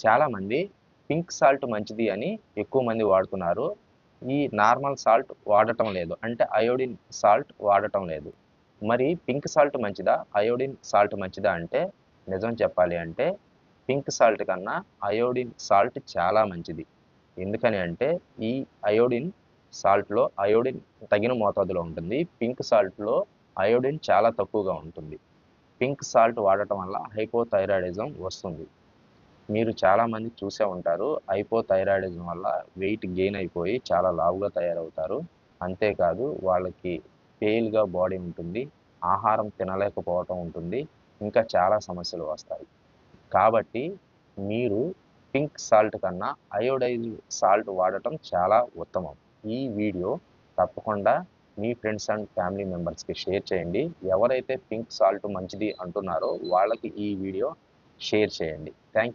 చాలామంది pink salt మంచిది అని ఎక్కువ మంది వాడుతున్నారు. ఈ నార్మల్ సాల్ట్ వాడటం లేదు. అంటే అయోడిన్ సాల్ట్ వాడటం లేదు. మరి పింక్ సాల్ట్ మంచిదా? అయోడిన్ సాల్ట్ మంచిదా అంటే నిజం చెప్పాలి అంటే పింక్ సాల్ట్ కన్నా అయోడిన్ సాల్ట్ చాలా మంచిది. ఎందుకని అంటే ఈ అయోడిన్ సాల్ట్లో అయోడిన్ తగిన మోతాదులో ఉంటుంది. పింక్ సాల్ట్లో అయోడిన్ చాలా తక్కువగా ఉంటుంది. పింక్ సాల్ట్ వాడటం వల్ల హైపోథైరాయిడిజం వస్తుంది. మీరు చాలామంది చూసే ఉంటారు. హైపోథైరాయిడిజం వల్ల వెయిట్ గెయిన్ అయిపోయి చాలా లావుగా తయారవుతారు. అంతేకాదు వాళ్ళకి పేల్గా బాడీ ఉంటుంది. ఆహారం తినలేకపోవటం ఉంటుంది. ఇంకా చాలా సమస్యలు వస్తాయి. కాబట్టి మీరు పింక్ సాల్ట్ కన్నా అయోడైజ్ సాల్ట్ వాడటం చాలా ఉత్తమం. ఈ వీడియో తప్పకుండా మీ ఫ్రెండ్స్ అండ్ ఫ్యామిలీ మెంబర్స్కి షేర్ చేయండి. ఎవరైతే పింక్ సాల్ట్ మంచిది అంటున్నారో వాళ్ళకి ఈ వీడియో షేర్ చేయండి. థ్యాంక్